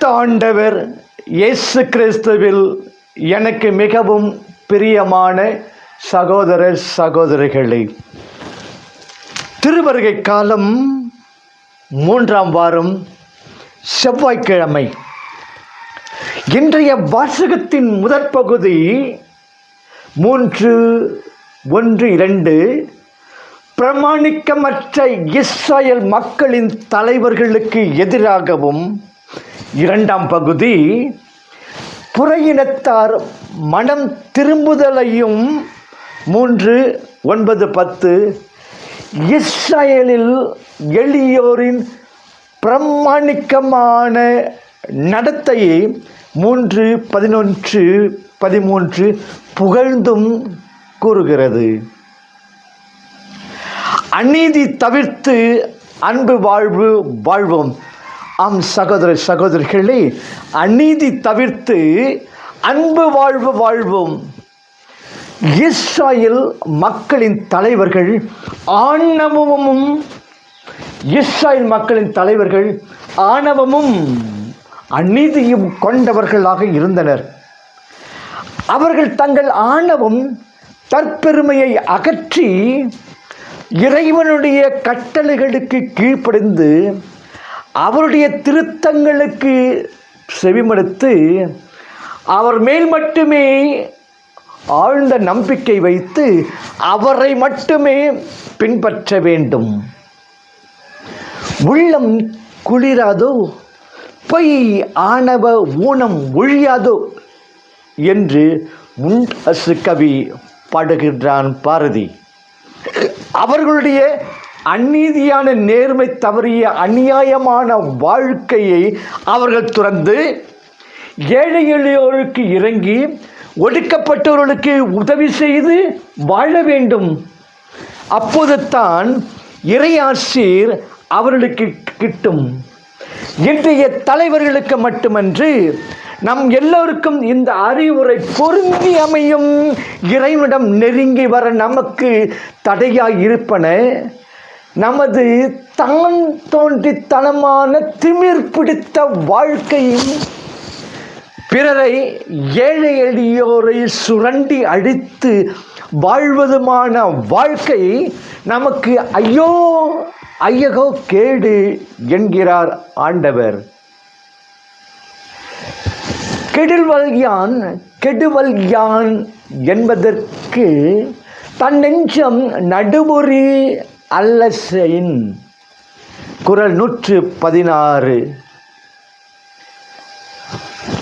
கிறிஸ்து ஆண்டவர் இயேசு கிறிஸ்துவில் எனக்கு மிகவும் பிரியமான சகோதர சகோதரிகளே திருவருகை காலம் மூன்றாம் வாரம் செவ்வாய்க்கிழமை. இன்றைய வாசகத்தின் முதற் பகுதி மூன்று ஒன்று இரண்டு. பிரமாணிக்கமற்ற இஸ்ராயல் மக்களின் தலைவர்களுக்கு எதிராகவும் இரண்டாம் பகுதி புறையினத்தார் மனம் திரும்புதலையும் மூன்று ஒன்பது பத்து. இஸ்ரேலில் எளியோரின் பிரமாணிக்கமான நடத்தையை மூன்று பதினொன்று பதிமூன்று புகழ்ந்தும் கூறுகிறது. அநீதி தவிர்த்து அன்பு வாழ்வு வாழ்வோம். ஆம் சகோதர சகோதரிகளே அநீதி தவிர்த்து அன்பு வாழ்வு வாழ்வோம். இஸ்ராயல் மக்களின் தலைவர்கள் ஆணவமும் இஸ்ராயல் மக்களின் தலைவர்கள் ஆணவமும் அநீதியும் கொண்டவர்களாக இருந்தனர். அவர்கள் தங்கள் ஆணவம் தற்பெருமையை அகற்றி இறைவனுடைய கட்டளைகளுக்கு கீழ்ப்படிந்து அவருடைய திருத்தங்களுக்கு செவிமடுத்து அவர் மேல் மட்டுமே ஆழ்ந்த நம்பிக்கை வைத்து அவரை மட்டுமே பின்பற்ற வேண்டும். உள்ளம் குளிராதோ பொய் ஆணவ ஊனம் ஒழியாதோ என்று முண்டசு கவி பாடுகின்றான் பாரதி. அவர்களுடைய அநீதியான நேர்மை தவறிய அநியாயமான வாழ்க்கையை அவர்கள் துறந்து ஏழை எளியோருக்கு இறங்கி ஒடுக்கப்பட்டவர்களுக்கு உதவி செய்து வாழ வேண்டும். அப்போது தான் இறையாசீர் அவர்களுக்கு கிட்டும். இன்றைய தலைவர்களுக்கு மட்டுமன்று நம் எல்லோருக்கும் இந்த அறிவுரை பொருந்தி அமையும். இறைவனிடம் நெருங்கி வர நமக்கு தடையாக இருப்பன. நமது தான் தோன்றித்தனமான திமிர் பிடித்த வாழ்க்கையும் பிறரை ஏழை எளியோரை சுரண்டி அழித்து வாழ்வதுமான வாழ்க்கை நமக்கு ஐயோ ஐயகோ கேடு என்கிறார் ஆண்டவர். கெடுவல் யான் கெடுவல் யான் என்பதற்கு தன் நெஞ்சம் நடுபொறி அல்லசையின் குரல் நூற்று பதினாறு.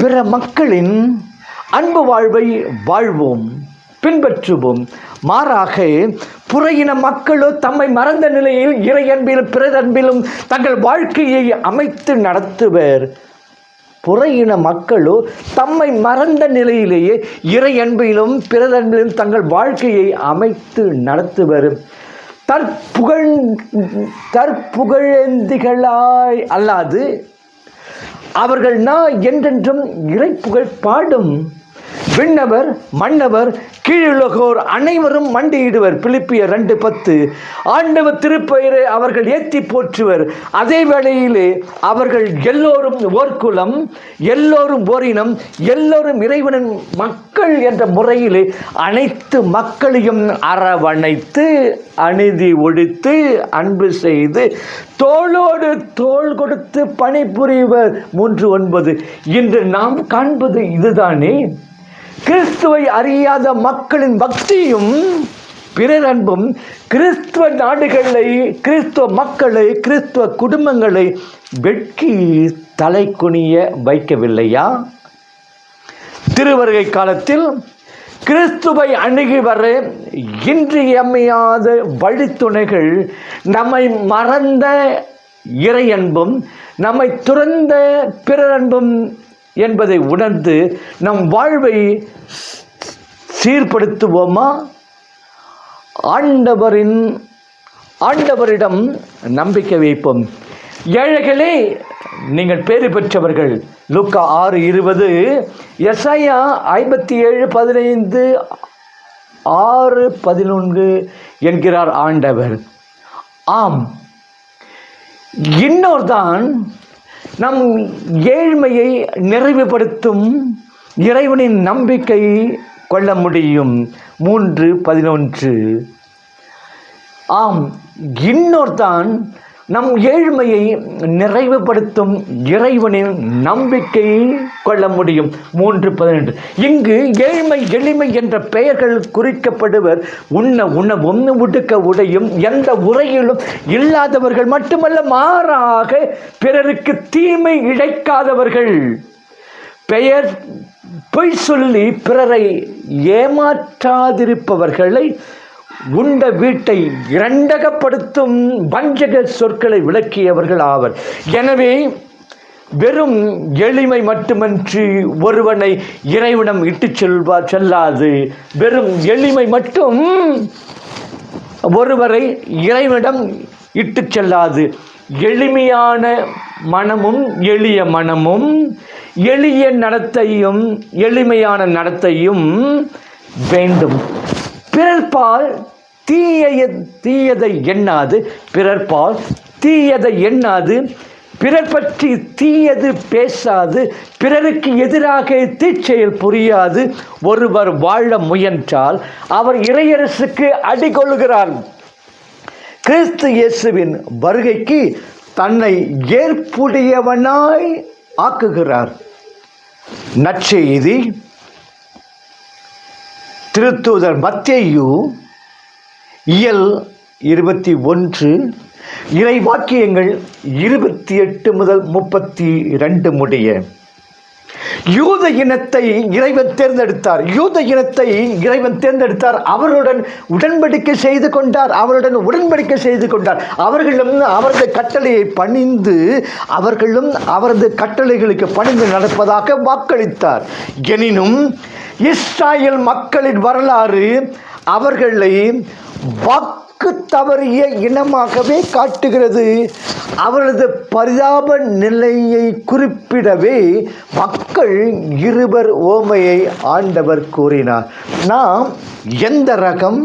பிற மக்களின் அன்பு வாழ்வை வாழ்வோம் பின்பற்றுவோம். மாறாக புறையின மக்களோ தம்மை மறந்த நிலையில் இறையன்பிலும் பிறதன்பிலும் தங்கள் வாழ்க்கையை அமைத்து நடத்துவர். புறையின மக்களோ தம்மை மறந்த நிலையிலேயே இறையன்பிலும் பிறதன்பிலும் தங்கள் வாழ்க்கையை அமைத்து நடத்துவர். தற்புகழ் தற்புகழேந்திகளாய் அல்லாது அவர்கள் நான் என்றென்றும் இறைப்புகழ் பாடும் விண்ணவர் மன்னவர் கீழுலகோர் அனைவரும் மண்டியிடுவர். பிலிப்பிய ரெண்டு பத்து. ஆண்டவர் திருப்பெயரை அவர்கள் ஏற்றி போற்றுவர். அதே வேளையிலே அவர்கள் எல்லோரும் ஓர் குலம் எல்லோரும் ஓரினம் எல்லோரும் இறைவனின் மக்கள் என்ற முறையிலே அனைத்து மக்களையும் அரவணைத்து அநீதி ஒழித்து அன்பு செய்து தோளோடு தோள் கொடுத்து பணிபுரிவர். மூன்று ஒன்பது. இன்று நாம் காண்பது இதுதானே? கிறிஸ்துவை அறியாத மக்களின் பக்தியும் பிறர் அன்பும் கிறிஸ்துவ நாடுகளை கிறிஸ்துவ மக்களை கிறிஸ்துவ குடும்பங்களை வெட்கி தலை குனிய வைக்கவில்லையா? திருவருகை காலத்தில் கிறிஸ்துவை அணுகி வர இன்றியமையாத வழித்துணைகள் நம்மை மறந்த இறை அன்பும் நம்மை துறந்த பிறரன்பும் என்பதை உணர்ந்து நம் வாழ்வை சீர்படுத்துவோமா? ஆண்டவரின் ஆண்டவரிடம் நம்பிக்கை வைப்போம். ஏழைகளே நீங்கள் பேறு பெற்றவர்கள். லுக்கா ஆறு இருபது எஸ்ஐயா ஐம்பத்தி ஏழு பதினைந்து ஆறு பதினொன்று என்கிறார் ஆண்டவர். ஆம். இன்னொரு தான் நம் ஏழ்மையை நிறைவுபடுத்தும் இறைவனின் நம்பிக்கை கொள்ள முடியும். மூன்று பதினொன்று. ஆம் இன்னோர்தான் நம் ஏழ்மையை நிறைவுபடுத்தும் இறைவனின் நம்பிக்கை கொள்ள முடியும். மூன்று பதினெட்டு இங்கு ஏழ்மை எளிமை என்ற பெயர்கள் குறிக்கப்படுவர். உண்ண உணவும் உடுக்க உடையும் எந்த உரையிலும் இல்லாதவர்கள் மட்டுமல்ல மாறாக பிறருக்கு தீமை இழைக்காதவர்கள். பெயர் பொய் சொல்லி பிறரை ஏமாற்றாதிருப்பவர்களை உண்ட வீட்டை இரண்டகப்படுத்தும் வஞ்சக சொற்களை விளக்கியவர்கள் ஆவர். எனவே வெறும் எளிமை மட்டுமன்றி ஒருவனை இறைவனம் இட்டுச் செல்வா செல்லாது. வெறும் எளிமை மட்டும் ஒருவரை இறைவனிடம் இட்டுச் செல்லாது. எளிமையான மனமும் எளிய மனமும் எளிய நடத்தையும் எளிமையான நடத்தையும் வேண்டும். பிறர்பால் தீய தீயதை எண்ணாது பிறர்பால் தீயதை எண்ணாது பிறர் பற்றி தீயது பேசாது பிறருக்கு எதிராக தீச்செயல் புரியாது. ஒருவர் வாழ முயன்றால் அவர் இறையரசுக்கு அடிகொள்கிறார் கிறிஸ்து இயேசுவின் வருகைக்கு தன்னை ஏற்புடையவனாய் ஆக்குகிறார். நற்செய்தி திருத்தூதர் மத்தேயு இயல் இருபத்தி ஒன்று இறை வாக்கியங்கள் இருபத்தி எட்டு முதல் முப்பத்தி ரெண்டு முடிய. யூத இனத்தை இறைவன் தேர்ந்தெடுத்தார். யூத இனத்தை இறைவன் தேர்ந்தெடுத்தார். அவருடன் உடன்படிக்கை செய்து கொண்டார். அவருடன் உடன்படிக்கை செய்து கொண்டார். அவர்களும் அவரது கட்டளையை பணிந்து அவர்களும் அவரது கட்டளைகளுக்கு பணிந்து நடப்பதாக வாக்களித்தார். எனினும் இஸ்ராயல் மக்களின் வரலாறு அவர்களை வாக்கு தவறிய இனமாகவே காட்டுகிறது. அவரது பரிதாப நிலையை குறிப்பிடவே மக்கள் இருவர் ஓமையை ஆண்டவர் கூறினார். நாம் எந்த ரகம்?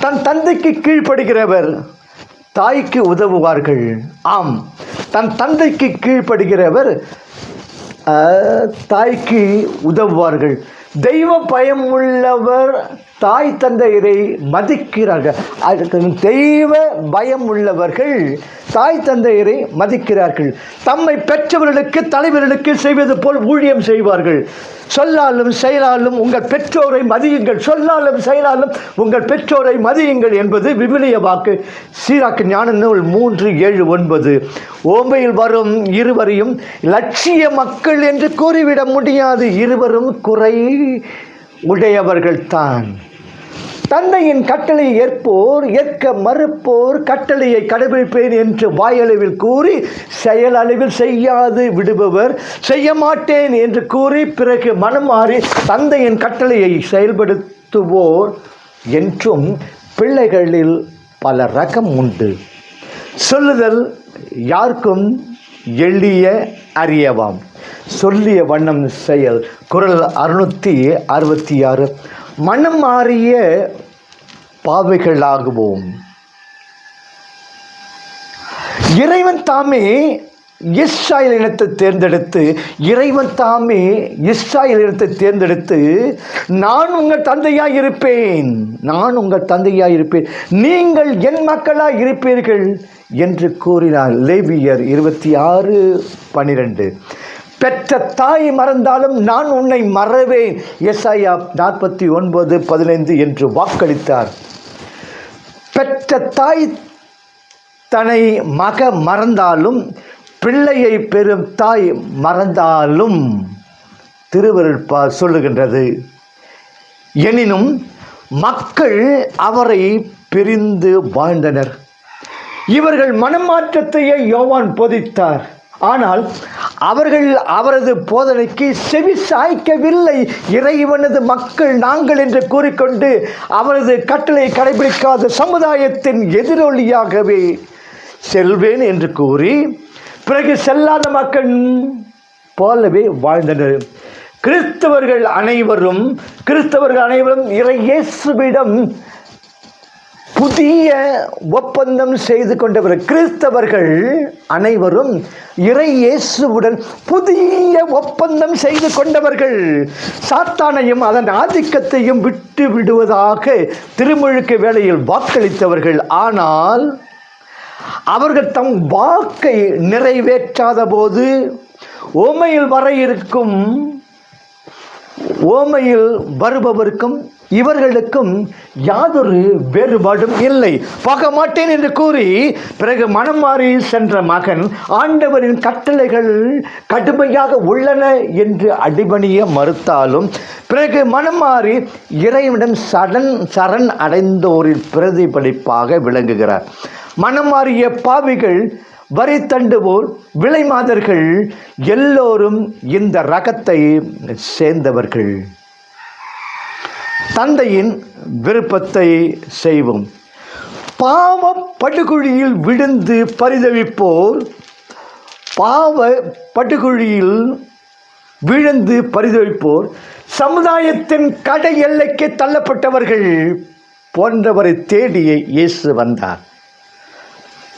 தன் தந்தைக்கு கீழ்ப்படுகிறவர் தாய்க்கு உதவுவார்கள். ஆம். தன் தந்தைக்கு கீழ்ப்படுகிறவர் தாய்க்கு உதவுவார்கள். தெய்வ பயம் உள்ளவர் தாய் தந்தையரை மதிக்கிறார்கள். அதுக்கு தெய்வ பயம் உள்ளவர்கள் தாய் தந்தையரை மதிக்கிறார்கள். தம்மை பெற்றவர்களுக்கு தலைவர்களுக்கு செய்வது போல் ஊழியம் செய்வார்கள். சொல்லாலும் செயலாலும் உங்கள் பெற்றோரை மதியுங்கள். சொல்லாலும் செயலாலும் உங்கள் பெற்றோரை மதியுங்கள் என்பது விவிலிய வாக்கு. சீராக்கு ஞான நூல் மூன்று ஏழு ஒன்பது. ஓமையில் வரும் இருவரையும் லட்சிய மக்கள் என்று கூறிவிட முடியாது. இருவரும் குறை உடையவர்கள்தான். தந்தையின் கட்டளையை ஏற்போர் ஏற்க மறுப்போர் கட்டளையை கடைபிடிப்பேன் என்று வாயளவில் கூறி செயலளவில் செய்யாது விடுபவர் செய்ய மாட்டேன் என்று கூறி பிறகு மனம் மாறி தந்தையின் கட்டளையை செயல்படுத்துவோர் என்றும் பிள்ளைகளில் பல ரகம் உண்டு. சொல்லுதல் யாருக்கும் எளிய அறியவாம். சொல்லிய வண்ணம் செயல். குரல் அறுநூற்றி அறுபத்தி ஆறு மனம் மாறிய பாவைகளாகுவோம். இறைவன் தாமே இஸ்ராயல் இனத்தை தேர்ந்தெடுத்து இறைவன் தாமே இஸ்ராயல் இனத்தை தேர்ந்தெடுத்து நான் உங்கள் தந்தையாக இருப்பேன். நான் உங்கள் தந்தையாக இருப்பேன். நீங்கள் என் மக்களாய் இருப்பீர்கள் என்று கூறினார் லேவியர் இருபத்தி ஆறு பனிரெண்டு பெற்ற தாய் மறந்தாலும் நான் உன்னை மறவேன். எஸ்ஐயா நாற்பத்தி ஒன்பது பதினைந்து என்று வாக்களித்தார். பெற்ற தாய் தன்னை மக மறந்தாலும் பிள்ளையை பெறும் தாய் மறந்தாலும் திருவருள் பா சொல்லுகின்றது. எனினும் மக்கள் அவரை பிரிந்து வாழ்ந்தனர். இவர்கள் மனமாற்றத்தையே யோவான் போதித்தார். ஆனால் அவர்கள் அவரது போதனைக்கு செவி சாய்க்கவில்லை. இறைவனது மக்கள் நாங்கள் என்று கூறிக்கொண்டு அவரது கட்டளை கடைபிடிக்காத சமுதாயத்தின் எதிரொலியாகவே செல்வேன் என்று கூறி பிறகு செல்லாத மக்கள் போலவே வாழ்ந்தனர். கிறிஸ்தவர்கள் அனைவரும் கிறிஸ்தவர்கள் அனைவரும் இறை இயேசுவிடம் புதிய ஒப்பந்தம் செய்து கொண்டவர் கிறிஸ்தவர்கள் அனைவரும் இறை இயேசுவுடன் புதிய ஒப்பந்தம் செய்து கொண்டவர்கள். சாத்தானையும் அதன் ஆதிக்கத்தையும் விட்டு விடுவதாக திருமுழுக்கு வேளையில் வாக்களித்தவர்கள். ஆனால் அவர்கள் தம் வாக்கை நிறைவேற்றாத போது ஓமையில் வர இருக்கும் ஓமையில் வருபவருக்கும் இவர்களுக்கும் யாதொரு வேறுபாடும் இல்லை. பார்க்க மாட்டேன் என்று கூறி பிறகு மனம் மாறி சென்ற மகன் ஆண்டவரின் கட்டளைகள் கடுமையாக உள்ளன என்று அடிபணிய மறுத்தாலும் பிறகு மனம் மாறி இறைவனிடம் சடன் சரண் அடைந்தோரின் பிரதிபலிப்பாக விளங்குகிறார். மனம் மாறிய பாவிகள் வரி தண்டுவோர் விலை மாதர்கள் எல்லோரும் இந்த ரகத்தை சேர்ந்தவர்கள். தந்தையின் விருப்பத்தை செய்வோம். பாவ படுகுழியில் விழுந்து பரிதவிப்போர் பாவ படுகுழியில் விழுந்து பரிதவிப்போர் சமுதாயத்தின் கடை எல்லைக்கு தள்ளப்பட்டவர்கள் போன்றவரை தேடிய இயேசு வந்தார்.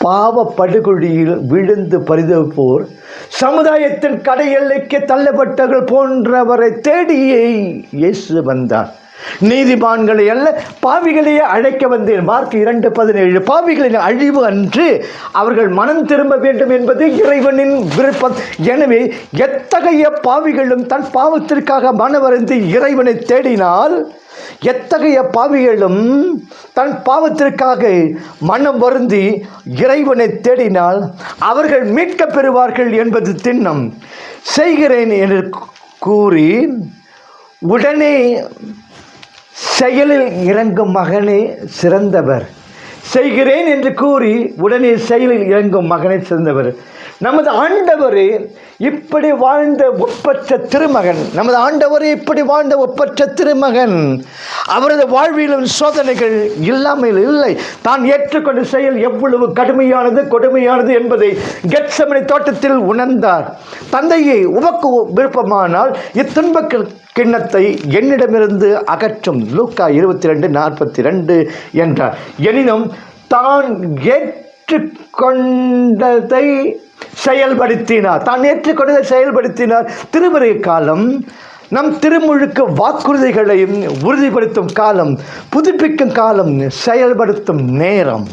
பாவ படுகொழியில் விழுந்து பரிதவிப்போர் சமுதாயத்தின் கடை எல்லைக்கு தள்ளப்பட்டவர்கள் போன்றவரை தேடியே இயேசு வந்தார். நீதிமான்களை அல்ல பாவிகளையே அழைக்க வந்தேன். மார்க் இரண்டு பதினேழு பாவிகளின் அழிவு அன்று அவர்கள் மனம் திரும்ப வேண்டும் என்பது இறைவனின் விருப்பம். எனவே எத்தகைய பாவிகளும் தன் பாவத்திற்காக மனவருந்து இறைவனை தேடினால் எத்தகைய பாவிகளும் தன் பாவத்திற்காக மனம் வருந்தி இறைவனை தேடினால் அவர்கள் மீட்கப் பெறுவார்கள் என்பது திண்ணம். செய்கிறேன் என்று கூறி உடனே செயலில் இறங்கும் மகனே சிறந்தவர். செய்கிறேன் என்று கூறி உடனே செயலில் இறங்கும் மகனே சிறந்தவர். நமது ஆண்டவர் இப்படி வாழ்ந்த ஒப்பற்ற திருமகன் நமது ஆண்டவர் இப்படி வாழ்ந்த ஒப்பற்ற திருமகன் அவரது வாழ்விலும் சோதனைகள் இல்லாமல் இல்லை. தான் ஏற்றுக்கொண்ட செயல் எவ்வளவு கடுமையானது கொடுமையானது என்பதை கெட்சமனை தோட்டத்தில் உணர்ந்தார். தந்தையை உமக்கு விருப்பமானால் இத்துன்பக்கள் கிண்ணத்தை என்னிடமிருந்து அகற்றும். லூக்கா இருபத்தி ரெண்டு நாற்பத்தி ரெண்டு என்றார். எனினும் தான் ஏற்றுக்கொண்டதை செயல்படுத்தினார். தான் ஏற்றுக்கொண்டதை செயல்படுத்தினார். திருமறை காலம் நம் திருமுழுக்கு வாக்குறுதிகளையும் உறுதிப்படுத்தும் காலம் புதுப்பிக்கும் காலம் செயல்படுத்தும் நேரம்.